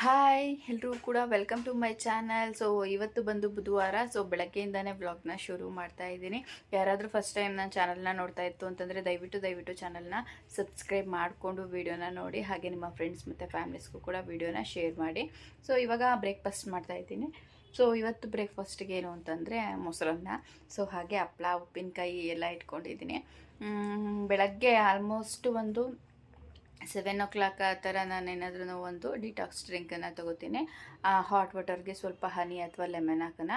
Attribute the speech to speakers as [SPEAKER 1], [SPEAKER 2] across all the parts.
[SPEAKER 1] Hi ಎಲ್ಲರೂ ಕೂಡ welcome to my channel. So ಇವತ್ತು ಬಂದು ಬುಧವಾರ. ಸೊ ಬೆಳಗ್ಗೆಯಿಂದನೇ ವ್ಲಾಗ್ನ ಶುರು ಮಾಡ್ತಾ ಇದ್ದೀನಿ. ಯಾರಾದರೂ ಫಸ್ಟ್ ಟೈಮ್ ನನ್ನ ಚಾನಲ್ನ ನೋಡ್ತಾ ಇತ್ತು ಅಂತಂದರೆ ದಯವಿಟ್ಟು ದಯವಿಟ್ಟು ಚಾನಲ್ನ ಸಬ್ಸ್ಕ್ರೈಬ್ ಮಾಡಿಕೊಂಡು ವೀಡಿಯೋನ ನೋಡಿ. ಹಾಗೆ ನಿಮ್ಮ ಫ್ರೆಂಡ್ಸ್ ಮತ್ತು ಫ್ಯಾಮಿಲೀಸ್ಗೂ ಕೂಡ ವೀಡಿಯೋನ ಶೇರ್ ಮಾಡಿ. ಸೊ ಇವಾಗ ಬ್ರೇಕ್ಫಾಸ್ಟ್ ಮಾಡ್ತಾ ಇದ್ದೀನಿ. ಸೊ ಇವತ್ತು ಬ್ರೇಕ್ಫಾಸ್ಟ್ಗೆ ಏನು ಅಂತಂದರೆ ಮೊಸರನ್ನ. ಸೊ ಹಾಗೆ ಹಪ್ಳ, ಉಪ್ಪಿನಕಾಯಿ ಎಲ್ಲ ಇಟ್ಕೊಂಡಿದ್ದೀನಿ. ಬೆಳಗ್ಗೆ ಆಲ್ಮೋಸ್ಟ್ ಒಂದು ಸೆವೆನ್ ಓ ಕ್ಲಾಕ್ ಆ ಥರ ನಾನು ಏನಾದ್ರೂ ಒಂದು ಡಿಟಾಕ್ಸ್ ಡ್ರಿಂಕನ್ನು ತೊಗೋತೀನಿ. ಹಾಟ್ ವಾಟರ್ಗೆ ಸ್ವಲ್ಪ ಹನಿ ಅಥವಾ ಲೆಮನ್ ಹಾಕೋಣ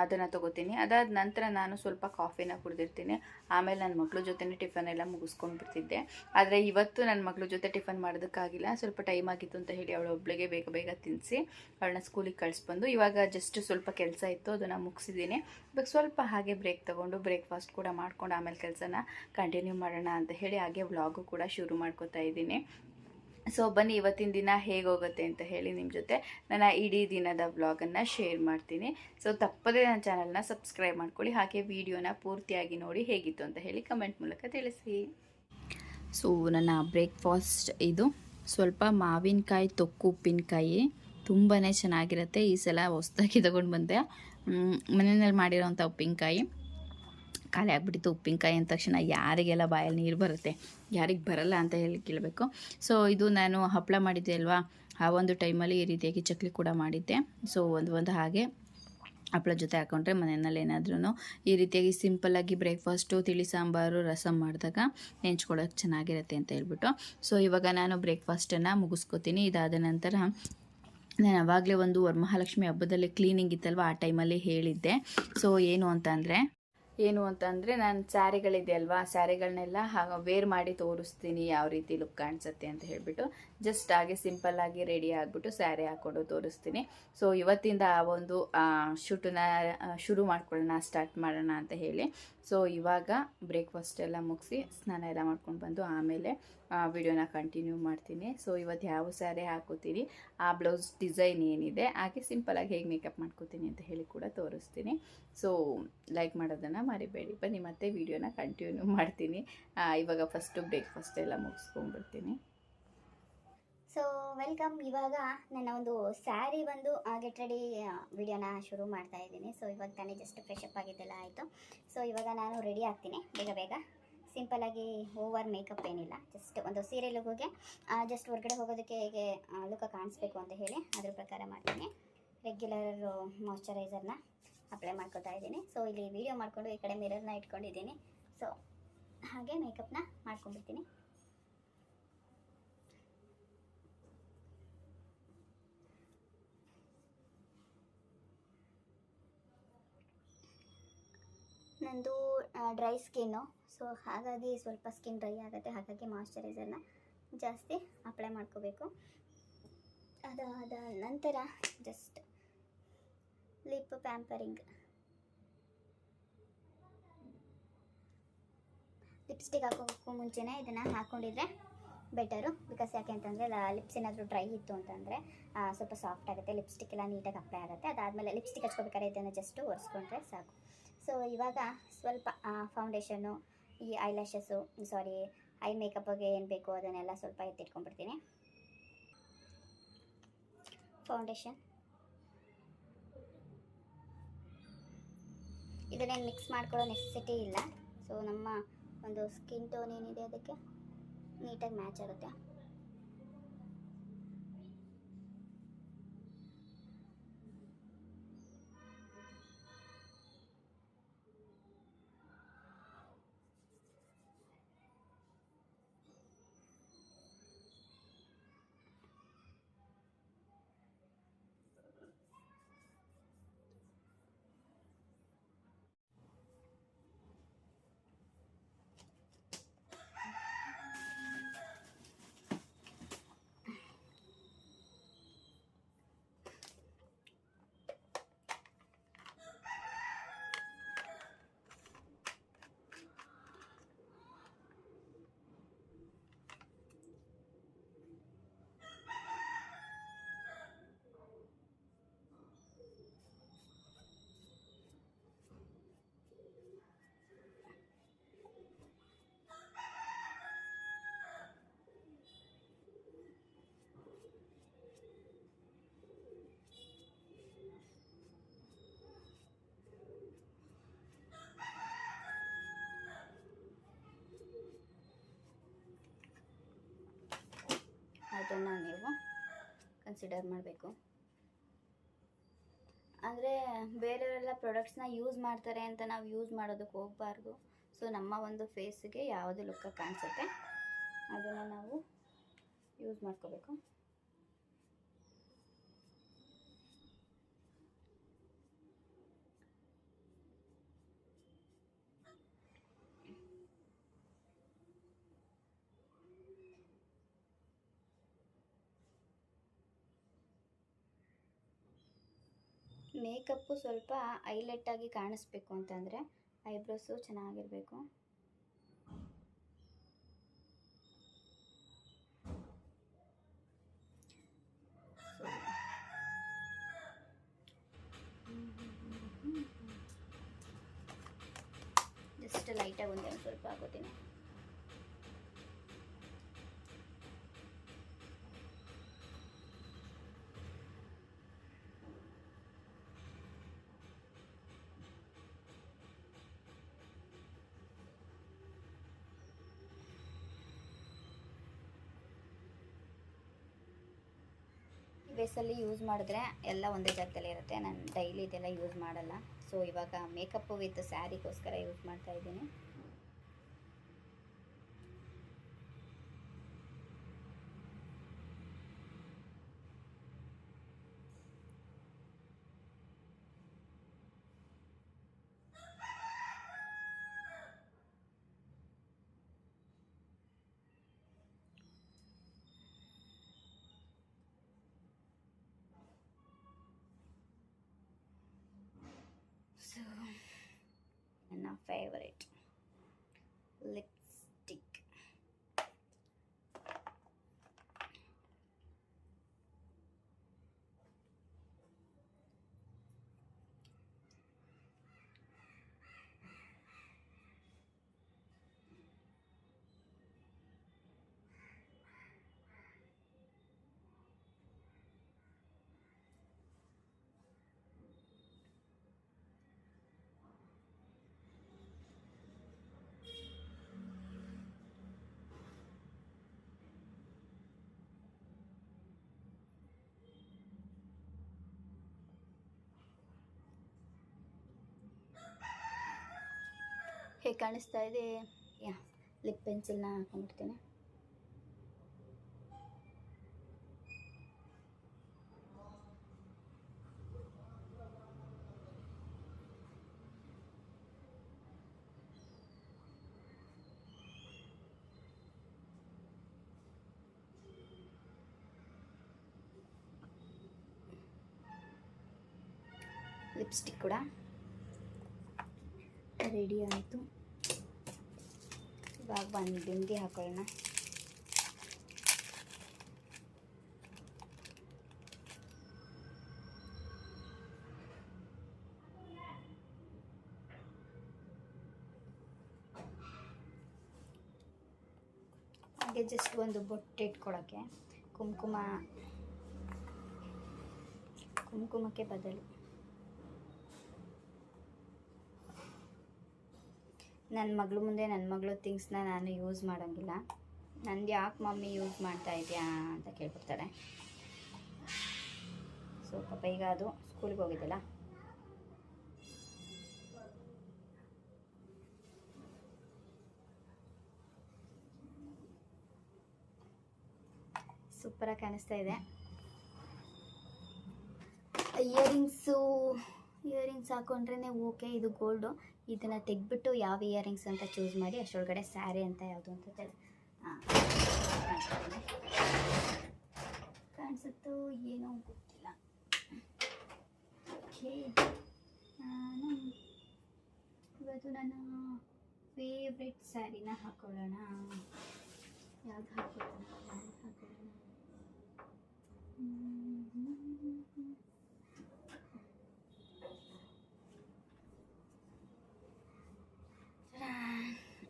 [SPEAKER 1] ಅದನ್ನು ತೊಗೋತೀನಿ. ಅದಾದ ನಂತರ ನಾನು ಸ್ವಲ್ಪ ಕಾಫಿನ ಕುಡಿದಿರ್ತೀನಿ. ಆಮೇಲೆ ನನ್ನ ಮಕ್ಳ ಜೊತೆನೇ ಟಿಫನ್ ಎಲ್ಲ ಮುಗಿಸ್ಕೊಂಡು ಬಿಡ್ತಿದ್ದೆ. ಆದರೆ ಇವತ್ತು ನನ್ನ ಮಕ್ಳ ಜೊತೆ ಟಿಫನ್ ಮಾಡೋದಕ್ಕಾಗಿಲ್ಲ. ಸ್ವಲ್ಪ ಟೈಮ್ ಆಗಿತ್ತು ಅಂತ ಹೇಳಿ ಅವಳು ಒಬ್ಳಿಗೆ ಬೇಗ ಬೇಗ ತಿನ್ನಿಸಿ ಅವಳನ್ನ ಸ್ಕೂಲಿಗೆ ಕಳಿಸ್ಬಂದು ಇವಾಗ ಜಸ್ಟ್ ಸ್ವಲ್ಪ ಕೆಲಸ ಇತ್ತು, ಅದನ್ನು ಮುಗಿಸಿದ್ದೀನಿ. ಇವಾಗ ಸ್ವಲ್ಪ ಹಾಗೆ ಬ್ರೇಕ್ ತೊಗೊಂಡು ಬ್ರೇಕ್ಫಾಸ್ಟ್ ಕೂಡ ಮಾಡ್ಕೊಂಡು ಆಮೇಲೆ ಕೆಲಸನ ಕಂಟಿನ್ಯೂ ಮಾಡೋಣ ಅಂತ ಹೇಳಿ ಹಾಗೆ ವ್ಲಾಗು ಕೂಡ ಶುರು ಮಾಡ್ಕೋತಾ ಇದ್ದೀನಿ. ಸೊ ಬನ್ನಿ, ಇವತ್ತಿನ ದಿನ ಹೇಗೆ ಹೋಗುತ್ತೆ ಅಂತ ಹೇಳಿ ನಿಮ್ಮ ಜೊತೆ ನನ್ನ ಇಡೀ ದಿನದ ವ್ಲಾಗನ್ನು ಶೇರ್ ಮಾಡ್ತೀನಿ. ಸೊ ತಪ್ಪದೇ ನನ್ನ ಚಾನಲ್ನ ಸಬ್ಸ್ಕ್ರೈಬ್ ಮಾಡ್ಕೊಳ್ಳಿ, ಹಾಗೆ ವಿಡಿಯೋನ ಪೂರ್ತಿಯಾಗಿ ನೋಡಿ ಹೇಗಿತ್ತು ಅಂತ ಹೇಳಿ ಕಮೆಂಟ್ ಮೂಲಕ ತಿಳಿಸಿ. ಸೊ ನನ್ನ ಬ್ರೇಕ್ಫಾಸ್ಟ್ ಇದು. ಸ್ವಲ್ಪ ಮಾವಿನಕಾಯಿ ತೊಕ್ಕು ಉಪ್ಪಿನಕಾಯಿ ತುಂಬಾ ಚೆನ್ನಾಗಿರುತ್ತೆ. ಈ ಸಲ ಹೊಸ್ದಾಗಿ ತಗೊಂಡು ಬಂದೆ. ಮನೆಯಲ್ಲಿ ಮಾಡಿರೋಂಥ ಉಪ್ಪಿನಕಾಯಿ. ಖಾಲಿ ಆಗಿಬಿಟ್ಟಿತ್ತು ಉಪ್ಪಿನಕಾಯಿ ಅಂದ ತಕ್ಷಣ ಯಾರಿಗೆಲ್ಲ ಬಾಯಲ್ಲಿ ನೀರು ಬರುತ್ತೆ, ಯಾರಿಗೆ ಬರಲ್ಲ ಅಂತ ಹೇಳಿ ಕೇಳಬೇಕು. ಸೊ ಇದು ನಾನು ಹಪ್ಪಳ ಮಾಡಿದ್ದೆ ಅಲ್ವಾ? ಆ ಒಂದು ಟೈಮಲ್ಲಿ ಈ ರೀತಿಯಾಗಿ ಚಕ್ಲಿ ಕೂಡ ಮಾಡಿದ್ದೆ. ಸೊ ಒಂದು ಒಂದು ಹಾಗೆ ಹಪ್ಪಳ ಜೊತೆ ಹಾಕೊಂಡ್ರೆ ಮನೆಯಲ್ಲಿ ಏನಾದ್ರೂ ಈ ರೀತಿಯಾಗಿ ಸಿಂಪಲ್ಲಾಗಿ ಬ್ರೇಕ್ಫಾಸ್ಟು ತಿಳಿ ಸಾಂಬಾರು ರಸಮ್ ಮಾಡಿದಾಗ ನೆಂಚ್ಕೊಳ್ಳೋಕೆ ಚೆನ್ನಾಗಿರುತ್ತೆ ಅಂತ ಹೇಳ್ಬಿಟ್ಟು. ಸೊ ಇವಾಗ ನಾನು ಬ್ರೇಕ್ಫಾಸ್ಟನ್ನು ಮುಗಿಸ್ಕೊತೀನಿ. ಇದಾದ ನಂತರ ನಾನು ಆವಾಗಲೇ ಒಂದು ವರಮಹಾಲಕ್ಷ್ಮಿ ಹಬ್ಬದಲ್ಲಿ ಕ್ಲೀನಿಂಗ್ ಇತ್ತಲ್ವ? ಆ ಟೈಮಲ್ಲಿ ಹೇಳಿದ್ದೆ. ಸೊ ಏನು ಅಂತ ಅಂದರೆ ಏನು ಅಂತಂದರೆ ನಾನು ಸ್ಯಾರಿಗಳಿದೆ ಅಲ್ವಾ? ಸ್ಯಾರಿಗಳನ್ನೆಲ್ಲ ವೇರ್ ಮಾಡಿ ತೋರಿಸ್ತೀನಿ, ಯಾವ ರೀತಿ ಲುಕ್ ಕಾಣಿಸುತ್ತೆ ಅಂತ ಹೇಳಿಬಿಟ್ಟು ಜಸ್ಟ್ ಹಾಗೆ ಸಿಂಪಲ್ಲಾಗಿ ರೆಡಿ ಆಗಿಬಿಟ್ಟು ಸ್ಯಾರಿ ಹಾಕ್ಕೊಂಡು ತೋರಿಸ್ತೀನಿ. ಸೊ ಇವತ್ತಿಂದ ಆ ಒಂದು ಶೂಟನ್ನ ಶುರು ಮಾಡ್ಕೊಳ್ಳೋಣ ಸ್ಟಾರ್ಟ್ ಮಾಡೋಣ ಅಂತ ಹೇಳಿ. ಸೊ ಇವಾಗ ಬ್ರೇಕ್ಫಾಸ್ಟ್ ಎಲ್ಲ ಮುಗಿಸಿ ಸ್ನಾನ ಎಲ್ಲ ಮಾಡ್ಕೊಂಡು ಬಂದು ಆಮೇಲೆ ವಿಡಿಯೋನ ಕಂಟಿನ್ಯೂ ಮಾಡ್ತೀನಿ. ಸೊ ಇವತ್ತು ಯಾವ ಸ್ಯಾರಿ ಹಾಕೋತೀನಿ ಆ ಬ್ಲೌಸ್ ಡಿಸೈನ್ ಏನಿದೆ, ಹಾಗೆ ಸಿಂಪಲಾಗಿ ಹೇಗೆ ಮೇಕಪ್ ಮಾಡ್ಕೋತೀನಿ ಅಂತ ಹೇಳಿ ಕೂಡ ತೋರಿಸ್ತೀನಿ. ಸೊ ಲೈಕ್ ಮಾಡೋದನ್ನು ಮರಿಬೇಡಿ. ಬನ್ನಿ ಮತ್ತೆ ವಿಡಿಯೋನ ಕಂಟಿನ್ಯೂ ಮಾಡ್ತೀನಿ. ಇವಾಗ ಫಸ್ಟು ಬ್ರೇಕ್ಫಾಸ್ಟ್ ಎಲ್ಲ ಮುಗಿಸ್ಕೊಂಡ್ಬಿಡ್ತೀನಿ.
[SPEAKER 2] ಸೊ ವೆಲ್ಕಮ್ ಇವಾಗ ನನ್ನ ಒಂದು ಸ್ಯಾರಿ ಬಂದು ಗೆಟ್ ರೆಡಿ ವಿಡಿಯೋನ ಶುರು ಮಾಡ್ತಾ ಇದ್ದೀನಿ. ಸೊ ಇವಾಗ ತಾನೇ ಜಸ್ಟ್ ಫ್ರೆಶ್ ಅಪ್ ಆಗಿದ್ದೆಲ್ಲ ಆಯಿತು. ಸೊ ಇವಾಗ ನಾನು ರೆಡಿ ಆಗ್ತೀನಿ. ಬೇಗ ಬೇಗ. ಸಿಂಪಲಾಗಿ ಓವರ್ ಮೇಕಪ್ ಏನಿಲ್ಲ. ಜಸ್ಟ್ ಒಂದು ಸೀರೆ ಲುಗುಗೆ ಜಸ್ಟ್ ಹೊರಗಡೆ ಹೋಗೋದಕ್ಕೆ ಹೇಗೆ ಲುಕ್ಕ ಕಾಣಿಸ್ಬೇಕು ಅಂತ ಹೇಳಿ ಅದ್ರ ಪ್ರಕಾರ ಮಾಡ್ತೀನಿ. ರೆಗ್ಯುಲರ್ ಮಾಯ್ಚರೈಸರ್ನ ಅಪ್ಲೈ ಮಾಡ್ಕೊತಾ ಇದ್ದೀನಿ. ಸೊ ಇಲ್ಲಿ ವಿಡಿಯೋ ಮಾಡಿಕೊಂಡು ಈ ಕಡೆ ಮಿರರ್ನ ಇಟ್ಕೊಂಡಿದ್ದೀನಿ. ಸೊ ಹಾಗೆ ಮೇಕಪ್ನ ಮಾಡ್ಕೊಂಡ್ಬಿಡ್ತೀನಿ. ನಂದು ಡ್ರೈ ಸ್ಕಿನ್ನು ಸೊ ಹಾಗಾಗಿ ಸ್ವಲ್ಪ ಸ್ಕಿನ್ ಡ್ರೈ ಆಗುತ್ತೆ. ಹಾಗಾಗಿ ಮಾಯಶ್ಚರೈಸರ್ನ ಜಾಸ್ತಿ ಅಪ್ಲೈ ಮಾಡ್ಕೋಬೇಕು. ಅದಾದ ನಂತರ ಜಸ್ಟ್ ಲಿಪ್ ಪ್ಯಾಂಪರಿಂಗ್ ಲಿಪ್ಸ್ಟಿಕ್ ಹಾಕೋಕ್ಕೂ ಮುಂಚೆನೇ ಇದನ್ನು ಹಾಕ್ಕೊಂಡಿದ್ರೆ ಬೆಟರು ಬಿಕಾಸ್ ಯಾಕೆ ಅಂತಂದರೆ ಲಿಪ್ಸ್ ಏನಾದರೂ ಡ್ರೈ ಇತ್ತು ಅಂತಂದರೆ ಸ್ವಲ್ಪ ಸಾಫ್ಟ್ ಆಗುತ್ತೆ. ಲಿಪ್ಸ್ಟಿಕ್ ಎಲ್ಲ ನೀಟಾಗಿ ಅಪ್ಲೈ ಆಗುತ್ತೆ. ಅದಾದಮೇಲೆ ಲಿಪ್ಸ್ಟಿಕ್ ಹಚ್ಕೋಬೇಕಾದ್ರೆ ಇದನ್ನು ಜಸ್ಟ್ ಒರೆಸ್ಕೊಂಡ್ರೆ ಸಾಕು. ಸೊ ಇವಾಗ ಸ್ವಲ್ಪ ಫೌಂಡೇಶನ್ನು ಈ ಐಲ್ಯಾಶಸ್ಸು ಸಾರಿ ಐ ಮೇಕಪ್ಗೆ ಏನು ಬೇಕು ಅದನ್ನೆಲ್ಲ ಸ್ವಲ್ಪ ಎತ್ತಿಟ್ಕೊಂಡ್ಬಿಡ್ತೀನಿ. ಫೌಂಡೇಶನ್ ಇದನ್ನೇನು ಮಿಕ್ಸ್ ಮಾಡ್ಕೊಳ್ಳೋ ನೆಸೆಸಿಟಿ ಇಲ್ಲ. ಸೊ ನಮ್ಮ ಒಂದು ಸ್ಕಿನ್ ಟೋನ್ ಏನಿದೆ ಅದಕ್ಕೆ? ನೀಟಾಗಿ ಮ್ಯಾಚ್ ಆಗುತ್ತೆ. ಫ್ಯಾಕ್ಟರ್ನ ನೀವು ಕನ್ಸಿಡರ್ ಮಾಡಬೇಕು. ಅಂದರೆ ಬೇರೆಯವರೆಲ್ಲ ಪ್ರಾಡಕ್ಟ್ಸ್ನ ಯೂಸ್ ಮಾಡ್ತಾರೆ ಅಂತ ನಾವು ಯೂಸ್ ಮಾಡೋದಕ್ಕೆ ಹೋಗಬಾರ್ದು. ಸೊ ನಮ್ಮ ಒಂದು ಫೇಸಿಗೆ ಯಾವುದು ಲುಕ್ಕ ಕಾಣಿಸುತ್ತೆ, ಅದನ್ನು ನಾವು ಯೂಸ್ ಮಾಡ್ಕೋಬೇಕು. ಮೇಕಪ್ಪು ಸ್ವಲ್ಪ ಹೈಲೈಟ್ ಆಗಿ ಕಾಣಿಸ್ಬೇಕು ಅಂತಂದರೆ ಐಬ್ರೋಸು ಚೆನ್ನಾಗಿರಬೇಕು. ಜಸ್ಟ್ ಲೈಟಾಗಿ ಒಂದೇ ಒಂದು ಸ್ವಲ್ಪ ಹಾಕೋತೀನಿ. ಬೇಸಲ್ಲಿ ಯೂಸ್ ಮಾಡಿದ್ರೆ ಎಲ್ಲ ಒಂದೇ ಜಾಗದಲ್ಲಿ ಇರುತ್ತೆ. ನಾನು ಡೈಲಿ ಇದೆಲ್ಲ ಯೂಸ್ ಮಾಡಲ್ಲ. ಸೊ ಇವಾಗ ಮೇಕಪ್ ವಿತ್ ಸ್ಯಾರಿಗೋಸ್ಕರ ಯೂಸ್ ಮಾಡ್ತಾ ಇದ್ದೀನಿ. ನನ್ನ ಫೇವರೇಟ್ ಲಿಪ್ಸ್ಟಿಕ್ ಕಾಣಿಸ್ತಾ ಇದೆ. ಯಾ ಲಿಪ್ ಪೆನ್ಸಿಲ್ನ ಹಾಕೊಂಡ್ಬಿಡ್ತೀನಿ. ಲಿಪ್ಸ್ಟಿಕ್ ಕೂಡ. ರೆಡಿ ಆಯಿತು. ಇವಾಗ ಒಂದು ಬಿಂದಿ ಹಾಕೊಳ್ಳೋಣ ಹಾಗೆ ಜಸ್ಟ್ ಒಂದು ಬೊಟ್ಟೆ ಇಟ್ಕೊಳ್ಳೋಕ್ಕೆ ಕುಂಕುಮ. ಕುಂಕುಮಕ್ಕೆ ಬದಲು. ನನ್ನ ಮಗಳು ಮುಂದೆ ನನ್ನ ಮಗಳು ಥಿಂಗ್ಸ್ನ ನಾನು ಯೂಸ್ ಮಾಡೋಂಗಿಲ್ಲ. ನಂದು ಯಾಕೆ ಮಮ್ಮಿ ಯೂಸ್ ಮಾಡ್ತಾ ಇದೆಯಾ ಅಂತ ಕೇಳ್ಬಿಡ್ತಾರೆ. ಸೊ, ಪಾಪ ಈಗ ಅದು ಸ್ಕೂಲಿಗೆ ಹೋಗಿದ್ದಲ್ಲ. ಸೂಪರಾಗಿ ಕಾಣಿಸ್ತಾ ಇದೆ. ಇಯರಿಂಗ್ಸು, ಇಯರಿಂಗ್ಸ್ ಹಾಕೊಂಡ್ರೇ ಓಕೆ, ಇದು ಗೋಲ್ಡು. ಇದನ್ನು ತೆಗೆದ್ಬಿಟ್ಟು ಯಾವ ಇಯರಿಂಗ್ಸ್ ಅಂತ ಚೂಸ್ ಮಾಡಿ ಅಷ್ಟರೊಳಗಡೆ ಸ್ಯಾರಿ ಅಂತ ಯಾವುದು ಅಂತ. ಕಾಣಿಸುತ್ತೋ ಏನೋ ಗೊತ್ತಿಲ್ಲ. ಓಕೆ, ನಾನು ಇವತ್ತು ನನ್ನ ಫೇವ್ರೆಟ್ ಸ್ಯಾರಿನ ಹಾಕೊಳ್ಳೋಣ. ಯಾವ್ದು ಹಾಕೊಳ್ಳೋಣ ಹಾಕೊಳ್ಳೋಣ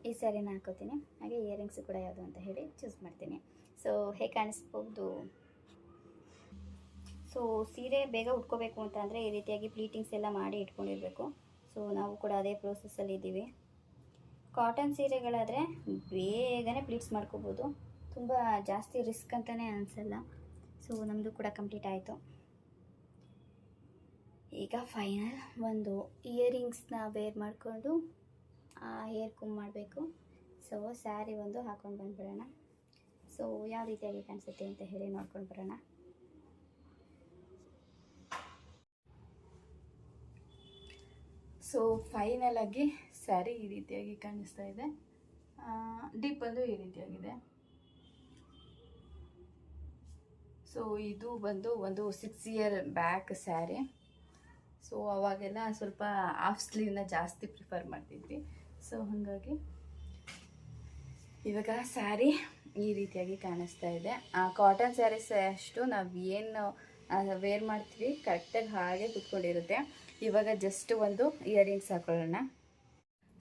[SPEAKER 2] ಈ ಸ್ಯಾರಿನ ಹಾಕೋತೀನಿ. ಹಾಗೆ ಇಯರಿಂಗ್ಸ್ ಕೂಡ ಯಾವುದು ಅಂತ ಹೇಳಿ ಚೂಸ್ ಮಾಡ್ತೀನಿ. ಸೊ ಹೇಗೆ ಕಾಣಿಸ್ಬೋದು? ಸೊ ಸೀರೆ ಬೇಗ ಉಟ್ಕೋಬೇಕು ಅಂತ ಅಂದರೆ ಈ ರೀತಿಯಾಗಿ ಪ್ಲೀಟಿಂಗ್ಸ್ ಎಲ್ಲ ಮಾಡಿ ಇಟ್ಕೊಂಡಿರಬೇಕು. ಸೊ ನಾವು ಕೂಡ ಅದೇ ಪ್ರೋಸೆಸ್ಸಲ್ಲಿ ಇದ್ದೀವಿ. ಕಾಟನ್ ಸೀರೆಗಳಾದರೆ ಬೇಗನೆ ಪ್ಲೀಟ್ಸ್ ಮಾಡ್ಕೋಬೋದು. ತುಂಬ ಜಾಸ್ತಿ ರಿಸ್ಕ್ ಅಂತಲೇ ಅನಿಸಲ್ಲ. ಸೊ ನಮ್ಮದು ಕೂಡ ಕಂಪ್ಲೀಟ್ ಆಯಿತು. ಈಗ ಫೈನಲ್ ಒಂದು ಇಯರಿಂಗ್ಸ್ನ ವೇರ್ ಮಾಡಿಕೊಂಡು ಹೇರ್ ಕುಮ್ ಮಾಡಬೇಕು. ಸೊ ಸ್ಯಾರಿ ಒಂದು ಹಾಕೊಂಡು ಬಂದ್ಬಿಡೋಣ. ಸೊ ಯಾವ ರೀತಿಯಾಗಿ ಕಾಣಿಸುತ್ತೆ ಅಂತ ಹೇಳಿ ನೋಡ್ಕೊಂಡು ಬರೋಣ.
[SPEAKER 1] ಸೊ ಫೈನಲ್ ಆಗಿ ಸ್ಯಾರಿ ಈ ರೀತಿಯಾಗಿ ಕಾಣಿಸ್ತಾ ಇದೆ. ಡಿಪ್ ಬಂದು ಈ ರೀತಿಯಾಗಿದೆ. ಸೊ ಇದು ಬಂದು ಒಂದು six year back saree so ಅವಾಗೆಲ್ಲ ಸ್ವಲ್ಪ ಆಫ್ ಸ್ಲೀವ್ನ ಜಾಸ್ತಿ ಪ್ರಿಫರ್ ಮಾಡ್ತಿದ್ವಿ. ಸೊ ಹಾಗಾಗಿ ಇವಾಗ ಸ್ಯಾರಿ ಈ ರೀತಿಯಾಗಿ ಕಾಣಿಸ್ತಾ ಇದೆ. ಕಾಟನ್ ಸ್ಯಾರೀಸ್ ಅಷ್ಟು ನಾವು ಏನು ವೇರ್ ಮಾಡ್ತೀವಿ ಕರೆಕ್ಟಾಗಿ ಹಾಗೆ ಕುತ್ಕೊಂಡಿರುತ್ತೆ. ಇವಾಗ ಜಸ್ಟ್ ಒಂದು ಇಯರಿಂಗ್ಸ್ ಹಾಕೊಳ್ಳೋಣ.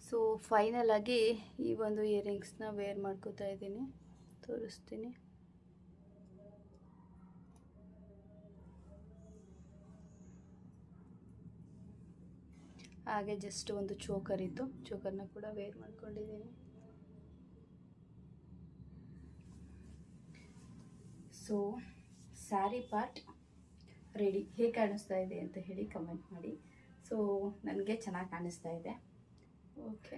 [SPEAKER 1] ಸೊ ಫೈನಲ್ ಆಗಿ ಈ ಒಂದು ಇಯರಿಂಗ್ಸ್ನ ವೇರ್ ಮಾಡ್ಕೋತಾ ಇದ್ದೀನಿ. ತೋರಿಸ್ತೀನಿ. ಹಾಗೆ ಜಸ್ಟ್ ಒಂದು ಚೋಕರ್ ಇತ್ತು. ಚೋಕರ್ನ ಕೂಡ ವೇರ್ ಮಾಡ್ಕೊಂಡಿದ್ದೀನಿ. ಸೊ ಸ್ಯಾರಿ ಪಾರ್ಟ್ ರೆಡಿ ಹೇಗೆ ಕಾಣಿಸ್ತಾ ಇದೆ ಅಂತ ಹೇಳಿ ಕಮೆಂಟ್ ಮಾಡಿ. ಸೊ ನನಗೆ ಚೆನ್ನಾಗಿ ಕಾಣಿಸ್ತಾ ಇದೆ. ಓಕೆ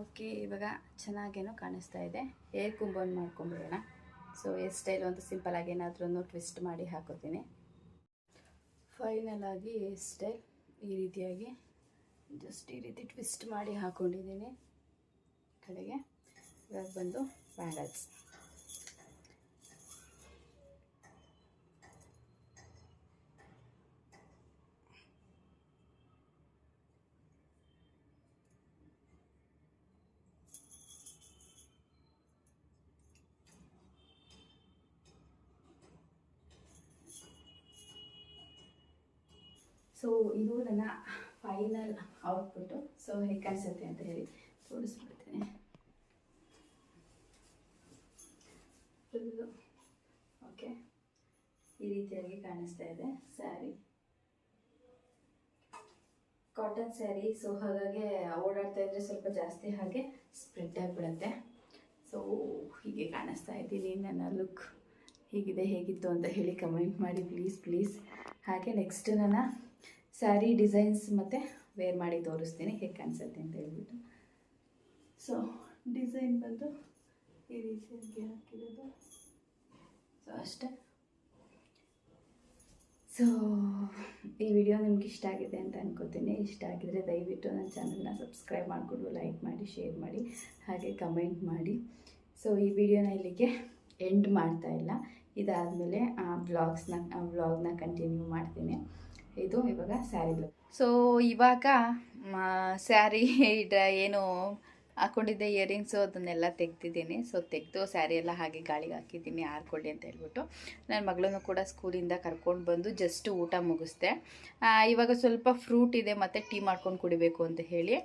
[SPEAKER 1] ಓಕೆ ಇವಾಗ ಚೆನ್ನಾಗೇನೋ ಕಾಣಿಸ್ತಾ ಇದೆ. ಏರ್ ಕುಂಬನ್ ಮಾಡ್ಕೊಂಬಿಡೋಣ ಸೊ ಹೇರ್ ಸ್ಟೈಲ್ ಒಂದು ಸಿಂಪಲ್ ಆಗಿ ಏನಾದ್ರೂ ಟ್ವಿಸ್ಟ್ ಮಾಡಿ ಹಾಕೋತೀನಿ. ಫೈನಲ್ ಆಗಿ ಹೇರ್ ಸ್ಟೈಲ್ ಈ ರೀತಿಯಾಗಿ ಜಸ್ಟ್ ಈ ರೀತಿ ಟ್ವಿಸ್ಟ್ ಮಾಡಿ ಹಾಕೊಂಡಿದ್ದೀನಿ. ಕಡೆಗೆ ಇವಾಗ ಬಂದು ಬ್ಯಾಂಗಲ್ಸ್ ಸೊ ಇದು ನನ್ನ ಫೈನಲ್ ಔಟ್ಪುಟ್ಟು ಸೊ ಹೇಗೆ ಕಾಣಿಸುತ್ತೆ ಅಂತ ಹೇಳಿ ತೋರಿಸ್ಬಿಡ್ತೀನಿ. ಓಕೆ ಈ ರೀತಿಯಾಗಿ ಕಾಣಿಸ್ತಾ ಇದೆ ಸ್ಯಾರಿ ಕಾಟನ್ ಸ್ಯಾರಿ ಸೊ ಹಾಗಾಗಿ ಓಡಾಡ್ತಾ ಇದ್ರೆ ಸ್ವಲ್ಪ ಜಾಸ್ತಿ ಹಾಗೆ ಸ್ಪ್ರೆಡ್ ಆಗಿಬಿಡುತ್ತೆ. ಸೊ ಹೀಗೆ ಕಾಣಿಸ್ತಾ ಇದ್ದೀನಿ, ನನ್ನ ಲುಕ್ ಹೀಗಿದೆ, ಹೇಗಿತ್ತು ಅಂತ ಹೇಳಿ ಕಮೆಂಟ್ ಮಾಡಿ ಪ್ಲೀಸ್ ಪ್ಲೀಸ್ ಹಾಗೆ ನೆಕ್ಸ್ಟ್ ನನ್ನ ಸ್ಯಾರಿ ಡಿಸೈನ್ಸ್ ಮತ್ತು ವೇರ್ ಮಾಡಿ ತೋರಿಸ್ತೀನಿ, ಹೇಗೆ ಕಾಣಿಸುತ್ತೆ ಅಂತ ಹೇಳ್ಬಿಟ್ಟು. ಸೊ ಡಿಸೈನ್ ಬಂದು ಈ ರೀತಿಯಾಗಿ ಹಾಕಿರೋದು. ಸೊ ಅಷ್ಟೇ. ಸೊ ಈ ವಿಡಿಯೋ ನಿಮ್ಗೆ ಇಷ್ಟ ಆಗಿದೆ ಅಂತ ಅನ್ಕೋತೀನಿ. ಇಷ್ಟ ಆಗಿದರೆ ದಯವಿಟ್ಟು ನನ್ನ ಚಾನಲ್ನ ಸಬ್ಸ್ಕ್ರೈಬ್ ಮಾಡಿಕೊಂಡು ಲೈಕ್ ಮಾಡಿ ಶೇರ್ ಮಾಡಿ, ಹಾಗೆ ಕಮೆಂಟ್ ಮಾಡಿ. ಸೊ ಈ ವಿಡಿಯೋನ ಇಲ್ಲಿಗೆ ಎಂಡ್ ಮಾಡ್ತಾ ಇಲ್ಲ. ಇದಾದಮೇಲೆ ವ್ಲಾಗ್ಸ್ನ ವ್ಲಾಗ್ನ ಕಂಟಿನ್ಯೂ ಮಾಡ್ತೀನಿ. ಇದು ಇವಾಗ ಸ್ಯಾರಿ ಸೊ ಇವಾಗ ಸ್ಯಾರಿ ಏನು ಹಾಕೊಂಡಿದ್ದೆ ಇಯರಿಂಗ್ಸು ಅದನ್ನೆಲ್ಲ ತೆಗ್ದಿದ್ದೀನಿ. ಸೊ ತೆಗೆದು ಸ್ಯಾರಿ ಎಲ್ಲ ಹಾಗೆ ಗಾಳಿಗೆ ಹಾಕಿದ್ದೀನಿ, ಆರ್ಕೊಳ್ಳಿ ಅಂತ ಹೇಳ್ಬಿಟ್ಟು. ನನ್ನ ಮಗಳನ್ನು ಕೂಡ ಸ್ಕೂಲಿಂದ ಕರ್ಕೊಂಡು ಬಂದು ಜಸ್ಟ್ ಊಟ ಮುಗಿಸ್ದೆ. ಇವಾಗ ಸ್ವಲ್ಪ ಫ್ರೂಟ್ ಇದೆ, ಮತ್ತು ಟೀ ಮಾಡ್ಕೊಂಡು ಕುಡಿಬೇಕು ಅಂತ ಹೇಳಿ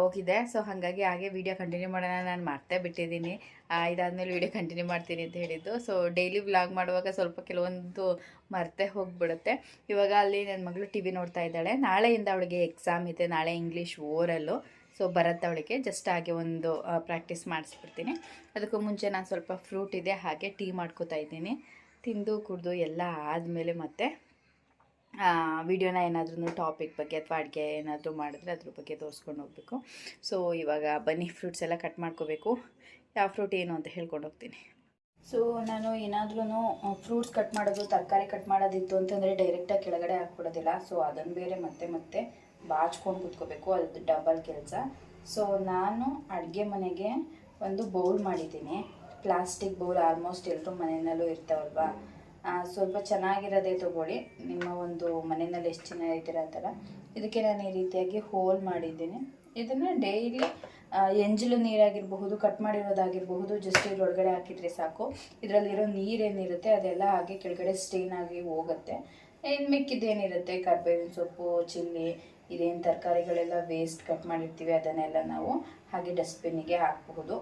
[SPEAKER 1] ಹೋಗಿದೆ ಸೊ ಹಾಗಾಗಿ ಹಾಗೆ ವೀಡಿಯೋ ಕಂಟಿನ್ಯೂ ಮಾಡೋಣ ನಾನು ಮಾಡ್ತಾ ಬಿಟ್ಟಿದ್ದೀನಿ. ಇದಾದಮೇಲೆ ವೀಡಿಯೋ ಕಂಟಿನ್ಯೂ ಮಾಡ್ತೀನಿ ಅಂತ ಹೇಳಿದ್ದು. ಸೊ ಡೈಲಿ ವ್ಲಾಗ್ ಮಾಡುವಾಗ ಸ್ವಲ್ಪ ಕೆಲವೊಂದು ಮರ್ತೆ ಹೋಗಿಬಿಡುತ್ತೆ. ಇವಾಗ ಅಲ್ಲಿ ನನ್ನ ಮಗಳು ಟಿ ವಿ ನೋಡ್ತಾ ಇದ್ದಾಳೆ. ನಾಳೆಯಿಂದ ಅವಳಿಗೆ ಎಕ್ಸಾಮ್ ಇದೆ. ನಾಳೆ ಇಂಗ್ಲೀಷ್ ಓರಲ್ಲು. ಸೊ ಬರತ್ತವಳಿಗೆ ಜಸ್ಟ್ ಹಾಗೆ ಒಂದು ಪ್ರಾಕ್ಟೀಸ್ ಮಾಡಿಸ್ಬಿಡ್ತೀನಿ. ಅದಕ್ಕೂ ಮುಂಚೆ ನಾನು ಸ್ವಲ್ಪ ಫ್ರೂಟ್ ಇದೆ, ಹಾಗೆ ಟೀ ಮಾಡ್ಕೋತಾ ಇದ್ದೀನಿ. ತಿಂದು, ಕುಡಿದು ಎಲ್ಲ ಆದಮೇಲೆ ಮತ್ತೆ ವಿಡಿಯೋನ ಏನಾದ್ರೂ ಟಾಪಿಕ್ ಬಗ್ಗೆ ಅಥವಾ ಅಡುಗೆ ಏನಾದರೂ ಮಾಡಿದ್ರೆ ಅದ್ರ ಬಗ್ಗೆ ತೋರಿಸ್ಕೊಂಡು ಹೋಗಬೇಕು. ಸೊ ಇವಾಗ ಬನ್ನಿ ಫ್ರೂಟ್ಸ್ ಎಲ್ಲ ಕಟ್ ಮಾಡ್ಕೋಬೇಕು. ಯಾವ ಫ್ರೂಟ್ ಏನು ಅಂತ ಹೇಳ್ಕೊಂಡು ಹೋಗ್ತೀನಿ. ಸೊ ನಾನು ಏನಾದ್ರೂ ಫ್ರೂಟ್ಸ್ ಕಟ್ ಮಾಡೋದು, ತರಕಾರಿ ಕಟ್ ಮಾಡೋದಿತ್ತು ಅಂತಂದರೆ ಡೈರೆಕ್ಟಾಗಿ ಕೆಳಗಡೆ ಹಾಕ್ಬಿಡೋದಿಲ್ಲ. ಸೊ ಅದನ್ನು ಬೇರೆ ಮತ್ತೆ ಮತ್ತೆ ಬಾಚ್ಕೊಂಡು ಕುತ್ಕೋಬೇಕು ಅದು ಡಬಲ್ ಕೆಲಸ. ಸೊ ನಾನು ಅಡುಗೆ ಮನೆಗೆ ಒಂದು ಬೌಲ್ ಮಾಡಿದ್ದೀನಿ. ಪ್ಲಾಸ್ಟಿಕ್ ಬೌಲ್ ಆಲ್ಮೋಸ್ಟ್ ಎಲ್ಲರೂ ಮನೆಯಲ್ಲೂ ಇರ್ತಾವಲ್ವಾ? ಸ್ವಲ್ಪ ಚೆನ್ನಾಗಿರೋದೇ ತೊಗೊಳ್ಳಿ. ನಿಮ್ಮ ಒಂದು ಮನೆಯಲ್ಲಿ ಎಷ್ಟು ಜನ ಇದ್ದೀರ ಥರ ಇದಕ್ಕೆ ನಾನು ಈ ರೀತಿಯಾಗಿ ಹೋಲ್ ಮಾಡಿದ್ದೀನಿ. ಇದನ್ನು ಡೈಲಿ ಎಂಜಲು ನೀರಾಗಿರಬಹುದು ಕಟ್ ಮಾಡಿರೋದಾಗಿರಬಹುದು ಜಸ್ಟ್ ಇದ್ರೊಳಗಡೆ ಹಾಕಿದರೆ ಸಾಕು. ಇದರಲ್ಲಿರೋ ನೀರೇನಿರುತ್ತೆ, ಅದೆಲ್ಲ ಹಾಗೆ ಕೆಳಗಡೆ ಸ್ಟೇನ್ ಆಗಿ ಹೋಗುತ್ತೆ. ಇನ್ನು ಮಿಕ್ಕಿದ್ದೇನಿರುತ್ತೆ ಕರ್ಬೇವಿನ ಸೊಪ್ಪು, ಚಿಲ್ಲಿ, ಇದೇನು ತರಕಾರಿಗಳೆಲ್ಲ ವೇಸ್ಟ್ ಕಟ್ ಮಾಡಿರ್ತೀವಿ, ಅದನ್ನೆಲ್ಲ ನಾವು ಹಾಗೆ ಡಸ್ಟ್ಬಿನ್ನಿಗೆ ಹಾಕಬಹುದು.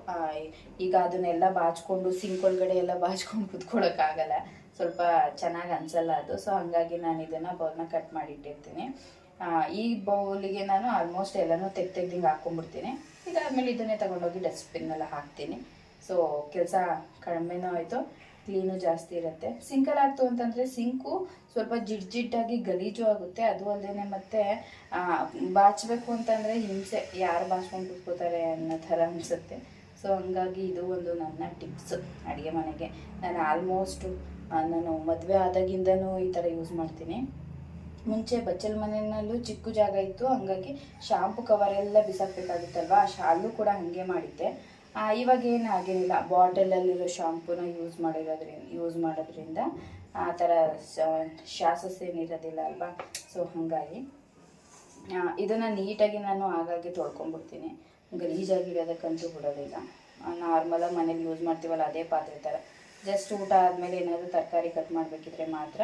[SPEAKER 1] ಈಗ ಅದನ್ನೆಲ್ಲ ಬಾಚ್ಕೊಂಡು ಸಿಂಕ್ ಒಳಗಡೆ ಎಲ್ಲ ಬಾಚ್ಕೊಂಡು ಕುತ್ಕೊಳ್ಳೋಕ್ಕಾಗಲ್ಲ ಸ್ವಲ್ಪ ಚೆನ್ನಾಗಿ ಅನ್ಸಲ್ಲ ಅದು. ಸೊ ಹಾಗಾಗಿ ನಾನು ಇದನ್ನು ಬೌಲ್ನ ಕಟ್ ಮಾಡಿಟ್ಟಿರ್ತೀನಿ. ಇಟ್ಟಿರ್ತೀನಿ ಈ ಬೌಲಿಗೆ ನಾನು ಆಲ್ಮೋಸ್ಟ್ ಎಲ್ಲನೂ ತೆಗ್ ತೆಗ್ದಿಂಗೆ ಹಾಕೊಂಡ್ಬಿಡ್ತೀನಿ. ಇದಾದಮೇಲೆ ಇದನ್ನೇ ತಗೊಂಡೋಗಿ ಡಸ್ಟ್ಬಿನ್ನೆಲ್ಲ ಹಾಕ್ತೀನಿ. ಸೊ ಕೆಲಸ ಕಡಿಮೆನೂ ಆಯಿತು. ಕ್ಲೀನು ಜಾಸ್ತಿ ಇರುತ್ತೆ. ಸಿಂಕಲ್ಲಿ ಹಾಕ್ತು ಅಂತಂದರೆ ಸಿಂಕು ಸ್ವಲ್ಪ ಜಿಡ್ ಜಿಡ್ಡಾಗಿ ಗಲೀಜು ಆಗುತ್ತೆ. ಅದು ಅಲ್ಲದೆ ಮತ್ತೆ ಬಾಚಬೇಕು ಅಂತಂದರೆ ಹಿಂಸೆ. ಯಾರು ಬಾಚ್ಕೊಂಡು ಕೂತ್ಕೋತಾರೆ ಅನ್ನೋ ಥರ ಅನಿಸುತ್ತೆ. ಸೊ ಹಂಗಾಗಿ ಇದು ಒಂದು ನನ್ನ ಟಿಪ್ಸ್ ಅಡುಗೆ ಮನೆಗೆ. ನಾನು ಆಲ್ಮೋಸ್ಟು ನಾನು ಮದುವೆ ಆದಾಗಿಂದನೂ ಈ ಥರ ಯೂಸ್ ಮಾಡ್ತೀನಿ. ಮುಂಚೆ ಬಚ್ಚಲ ಮನೆಯಲ್ಲೂ ಚಿಕ್ಕ ಜಾಗ ಇತ್ತು. ಹಂಗಾಗಿ ಶಾಂಪು ಕವರ್ ಎಲ್ಲ ಬಿಸಾಕಬೇಕಾಗಿತ್ತಲ್ವ? ಆ ಶಾಲು ಕೂಡ ಹಾಗೆ ಮಾಡಿದ್ದೆ. ಇವಾಗ ಏನು ಆಗಿರಲಿಲ್ಲ ಬಾಟಲಲ್ಲಿರೋ ಶಾಂಪೂನ ಯೂಸ್ ಮಾಡಿರೋದ್ರಿಂದ ಯೂಸ್ ಮಾಡೋದ್ರಿಂದ ಆ ಥರ ಶಾಸಸ್ ಏನಿರೋದಿಲ್ಲ ಅಲ್ವಾ? ಸೊ ಹಾಗಾಗಿ ಇದನ್ನು ನೀಟಾಗಿ ನಾನು ಆಗಾಗ್ಗೆ ತೊಳ್ಕೊಂಡ್ಬಿಡ್ತೀನಿ. ಗಲೀಜಾಗಿರೋದಕ್ಕಂತೂ ಬಿಡೋದಿಲ್ಲ. ನಾರ್ಮಲಾಗಿ ಮನೇಲಿ ಯೂಸ್ ಮಾಡ್ತೀವಲ್ಲ, ಅದೇ ಪಾತ್ರೆ ಥರ ಜಸ್ಟ್ ಊಟ ಆದಮೇಲೆ ಏನಾದರೂ ತರಕಾರಿ ಕಟ್ ಮಾಡಬೇಕಿದ್ರೆ ಮಾತ್ರ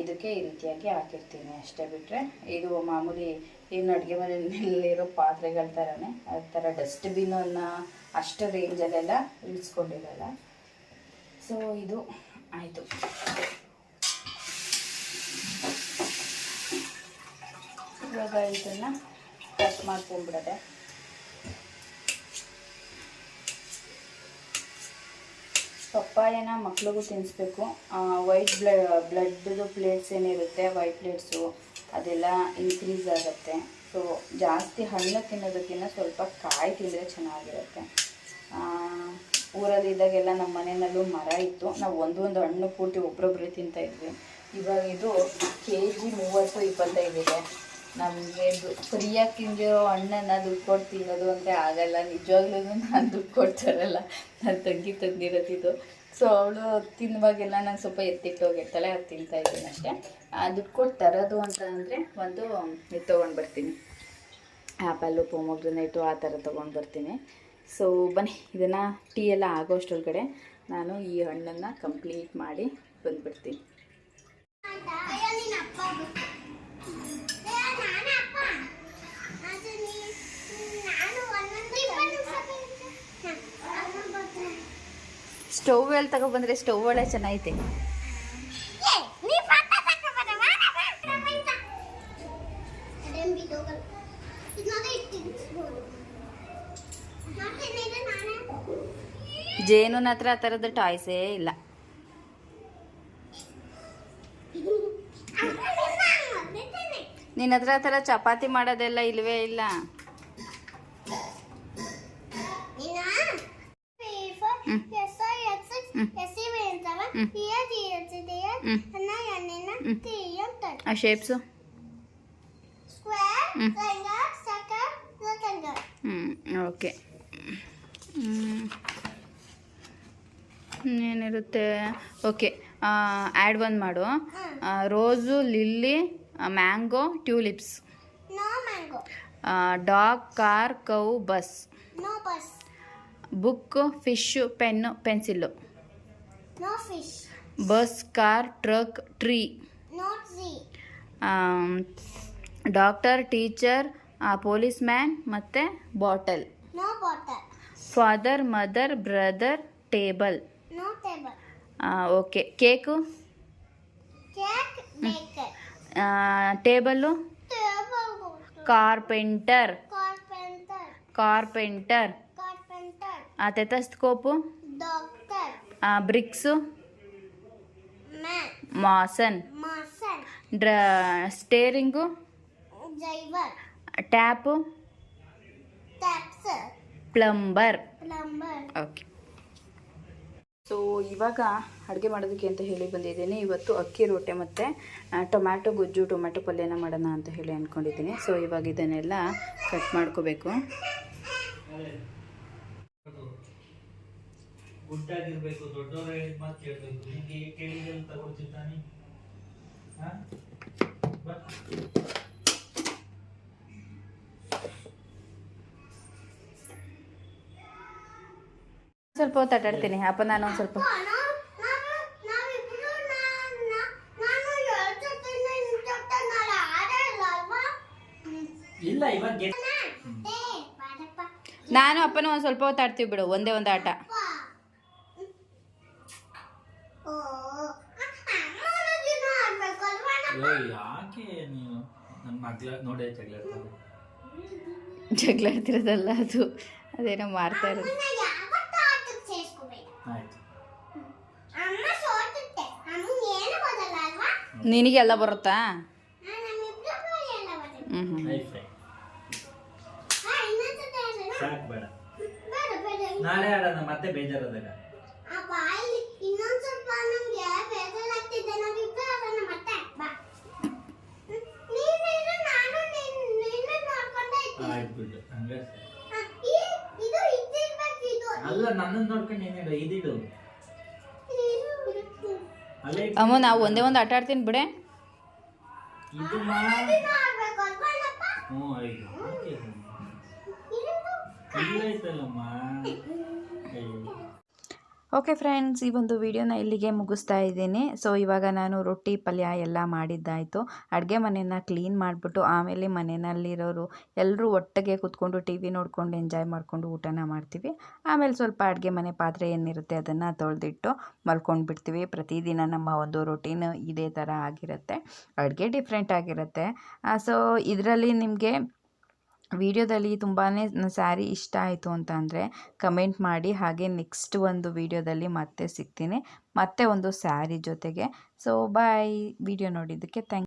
[SPEAKER 1] ಇದಕ್ಕೆ ಈ ರೀತಿಯಾಗಿ ಹಾಕಿರ್ತೀನಿ. ಅಷ್ಟೇ ಬಿಟ್ಟರೆ ಇದು ಮಾಮೂಲಿ ಏನು ಅಡುಗೆ ಮನೆಯಲ್ಲಿರೋ ಪಾತ್ರೆಗಳ ಥರನೇ, ಆ ಥರ ಡಸ್ಟ್ಬಿನನ್ನು ಅಷ್ಟು ರೇಂಜಲ್ಲೆಲ್ಲ ಇಳಿಸ್ಕೊಂಡಿರಲ್ಲ. ಸೊ ಇದು ಆಯಿತು. ಇವಾಗ ಇದನ್ನು ಕಟ್ ಮಾಡ್ಕೊಂಡ್ಬಿಡದೆ. ಪಪ್ಪಾಯನ ಮಕ್ಳಿಗೂ ತಿನ್ನಿಸ್ಬೇಕು. ವೈಟ್ ಬ್ಲಡ್ ಬ್ಲಡ್ದು ಪ್ಲೇಟ್ಸ್ ಏನಿರುತ್ತೆ ವೈಟ್ ಪ್ಲೇಟ್ಸು ಅದೆಲ್ಲ ಇನ್ಕ್ರೀಸ್ ಆಗುತ್ತೆ. ಸೊ ಜಾಸ್ತಿ ಹಣ್ಣು ತಿನ್ನೋದಕ್ಕಿಂತ ಸ್ವಲ್ಪ ಕಾಯಿ ತಿಂದರೆ ಚೆನ್ನಾಗಿರುತ್ತೆ. ಊರಲ್ಲಿದ್ದಾಗೆಲ್ಲ ನಮ್ಮ ಮನೆಯಲ್ಲೂ ಮರ ಇತ್ತು. ನಾವು ಒಂದೊಂದು ಹಣ್ಣು ಪೂರ್ತಿ ಒಬ್ರೊಬ್ಬರೇ ತಿಂತಾ ಇದ್ವಿ. ಇವಾಗ ಇದು ಕೆ ಜಿ ಮೂವತ್ತು ಇಪ್ಪತ್ತೈದಿದೆ ನಮಗೆ ಫ್ರೀಯಾಗಿ ತಿಂದಿರೋ ಹಣ್ಣನ್ನು ದುಡ್ಡು ಕೊಟ್ಟು ತಿನ್ನೋದು ಅಂದರೆ ಆಗಲ್ಲ. ನಿಜವಾಗ್ಲೂ ನಾನು ದುಡ್ಡು ಕೊಡ್ತಾರಲ್ಲ ನನ್ನ ತಂಗಿ ತಂದಿರೋದಿದು ಸೊ ಅವಳು ತಿನ್ನುವಾಗೆಲ್ಲ ನಂಗೆ ಸ್ವಲ್ಪ ಎತ್ತಿಟ್ಟು ಹೋಗಿರ್ತಾಳೆ, ಅದು ತಿಂತಾ ಇದ್ದೀನಿ ಅಷ್ಟೇ. ದುಡ್ಡು ಕೊಟ್ಟು ತರೋದು ಅಂತ ಅಂದರೆ ಒಂದು, ಇದು ತೊಗೊಂಡು ಬರ್ತೀನಿ. ಆ್ಯಪಲ್ಲು ಪೊಮೊಗ್ರನೇಟು ಆ ಥರ ತೊಗೊಂಡು ಬರ್ತೀನಿ. ಸೊ ಬನ್ನಿ, ಇದನ್ನು ಟೀ ಎಲ್ಲ ಆಗೋಷ್ಟೊಳಗಡೆ ನಾನು ಈ ಹಣ್ಣನ್ನು ಕಂಪ್ಲೀಟ್ ಮಾಡಿ ಬಂದ್ಬಿಡ್ತೀನಿ. ಸ್ಟವ್ ಅಲ್ಲಿ ತಗೊಬಂದ್ರೆ ಸ್ಟೌವ್ ಒಳ್ಳೆ ಚೆನ್ನಾಗೈತೆ. ಜೇನುನ ಹತ್ರ ಆ ಥರದ ಟಾಯ್ಸೇ ಇಲ್ಲ. ನಿನ್ನ ಹತ್ರ ಆ ಥರ ಚಪಾತಿ ಮಾಡೋದೆಲ್ಲ ಇಲ್ವೇ ಇಲ್ಲ. ಆ ಶೇಪ್ಸು ಓಕೆ ಏನಿರುತ್ತೆ? ಓಕೆ ಆ್ಯಡ್ ಒಂದು ಮಾಡು. Rose
[SPEAKER 2] lily mango
[SPEAKER 1] tulips. Dog car
[SPEAKER 2] cow bus.
[SPEAKER 1] Book fish pen pencil
[SPEAKER 2] No fish.
[SPEAKER 1] Bus car truck tree
[SPEAKER 2] Not Z.
[SPEAKER 1] Doctor teacher police man ಮತ್ತು bottle
[SPEAKER 2] No bottle.
[SPEAKER 1] Father mother brother table
[SPEAKER 2] No table.
[SPEAKER 1] Okay cake
[SPEAKER 2] Cake baker.
[SPEAKER 1] Table
[SPEAKER 2] Table bottle.
[SPEAKER 1] Carpenter
[SPEAKER 2] Carpenter.
[SPEAKER 1] Carpenter
[SPEAKER 2] Carpenter.
[SPEAKER 1] Stethoscope
[SPEAKER 2] Doctor.
[SPEAKER 1] Bricks. Mason. ಡ್ರ
[SPEAKER 2] steering.
[SPEAKER 1] Tap.
[SPEAKER 2] Plumber.
[SPEAKER 1] Okay. So ಇವಾಗ ಅಡುಗೆ ಮಾಡೋದಕ್ಕೆ ಅಂತ ಹೇಳಿ ಬಂದಿದ್ದೀನಿ. ಇವತ್ತು ಅಕ್ಕಿ ರೊಟ್ಟೆ ಮತ್ತು ಟೊಮ್ಯಾಟೊ ಗೊಜ್ಜು ಟೊಮ್ಯಾಟೊ ಪಲ್ಯನ ಮಾಡೋಣ ಅಂತ ಹೇಳಿ ಅಂದ್ಕೊಂಡಿದ್ದೀನಿ ಸೊ ಇವಾಗ ಇದನ್ನೆಲ್ಲ ಕಟ್ ಮಾಡ್ಕೋಬೇಕು.
[SPEAKER 3] ಗುಡ್ಡಾಗಿರ್ಬೇಕು ದೊಡ್ಡವರ ಹೇಳಿದ ಮಾತು ಕೇಳ್ಬೇಕು. ನಿಮಗೆ ಕೇಳಿದಲ್ಲಿ ತಗೊಳ್ತಿದ್ದಾನೆ
[SPEAKER 1] ಸ್ವಲ್ಪ ಹೊತ್ತು ಆಟಾಡ್ತೀನಿ ಅಪ್ಪ ನಾನು ಒಂದು ಸ್ವಲ್ಪ
[SPEAKER 2] ನಾನು
[SPEAKER 1] ಅಪ್ಪನೂ ಒಂದು ಸ್ವಲ್ಪ ಹೊತ್ತು ಆಡ್ತೀವಿ ಬಿಡು ಒಂದೇ ಒಂದು ಆಟ.
[SPEAKER 3] ನೋಡೇ ಜಗಳ.
[SPEAKER 1] ಜಗಳ ಅದು ಅದೇನೋ ಮಾಡ್ತಾ ಇರೋದು. ನಿನಗೆಲ್ಲ ಬರುತ್ತಾ?
[SPEAKER 4] ನಮ್ಮಿಬ್ರಿಗೂ ಎಲ್ಲ ಬರುತ್ತೆ.
[SPEAKER 1] ಹ್ಞೂ ಹ್ಞೂ
[SPEAKER 3] ನಾಳೆ ಆಡೋಣ ಮತ್ತೆ ಬೇಜಾರಾದಾಗ
[SPEAKER 4] ಆ ಬಾಯಲ್ಲಿ ಇನ್ನೊಂದ್ ಸ್ವಲ್ಪ ನಮ್ಗೆ ಬೇಜಾರಾಗ್ತಿದೆ ನಾವಿಬ್ರು ಆಡೋಣ ಮತ್ತೆ ಬಾ ನೀನಿರು ನಾನು ನಿನ್- ನಿನ್ನ ನೋಡ್ಕೊಂಡೇ ಇರ್ತೀನಿ
[SPEAKER 3] ಆಯ್ತು ಬಿಡು ಹಂಗೆ. ಅಲ್ಲ ನನ್ನನ್ನು ನೋಡ್ಕೊಂಡು ಇದಿಡು ಅಲ್ಲೇ
[SPEAKER 1] ಅಮ್ಮ ನಾವು ಒಂದೇ ಒಂದು ಆಟ ಆಡ್ತೀನಿ ಬಿಡೆ.
[SPEAKER 3] ಇದು ಹ್ಞೂ. ಇಲ್ಲ ಐತಲ್ಲಮ್ಮ ಅಯ್ಯೋ.
[SPEAKER 1] ಓಕೆ ಫ್ರೆಂಡ್ಸ್, ಈ ಒಂದು ವಿಡಿಯೋನ ಇಲ್ಲಿಗೆ ಮುಗಿಸ್ತಾ ಇದ್ದೀನಿ. ಸೊ ಇವಾಗ ನಾನು ರೊಟ್ಟಿ, ಪಲ್ಯ ಎಲ್ಲ ಮಾಡಿದ್ದಾಯಿತು. ಅಡುಗೆ ಮನೆಯನ್ನ ಕ್ಲೀನ್ ಮಾಡಿಬಿಟ್ಟು ಆಮೇಲೆ ಮನೆಯಲ್ಲಿರೋರು ಎಲ್ಲರೂ ಒಟ್ಟಿಗೆ ಕೂತ್ಕೊಂಡು ಟಿ ವಿ ನೋಡ್ಕೊಂಡು ಎಂಜಾಯ್ ಮಾಡಿಕೊಂಡು ಊಟನ ಮಾಡ್ತೀವಿ. ಆಮೇಲೆ ಸ್ವಲ್ಪ ಅಡುಗೆ ಮನೆ ಪಾತ್ರೆ ಏನಿರುತ್ತೆ ಅದನ್ನು ತೊಳೆದಿಟ್ಟು ಮಲ್ಕೊಂಡು ಬಿಡ್ತೀವಿ ಪ್ರತಿದಿನ ನಮ್ಮ ಒಂದು ರೊಟೀನ್ ಇದೇ ಥರ ಆಗಿರುತ್ತೆ. ಅಡುಗೆ ಡಿಫ್ರೆಂಟ್ ಆಗಿರುತ್ತೆ. ಸೊ ಇದರಲ್ಲಿ ನಿಮಗೆ ವಿಡಿಯೋದಲ್ಲಿ ತುಂಬಾ ಸ್ಯಾರಿ ಇಷ್ಟ ಆಯಿತು ಅಂತ ಅಂದರೆ ಕಮೆಂಟ್ ಮಾಡಿ, ಹಾಗೆ ನೆಕ್ಸ್ಟ್ ಒಂದು ವಿಡಿಯೋದಲ್ಲಿ ಮತ್ತೆ ಸಿಗ್ತೀನಿ. ಮತ್ತೆ ಒಂದು ಸ್ಯಾರಿ ಜೊತೆಗೆ. ಸೊ ಬಾಯ್ ವಿಡಿಯೋ ನೋಡಿದ್ದಕ್ಕೆ ಥ್ಯಾಂಕ್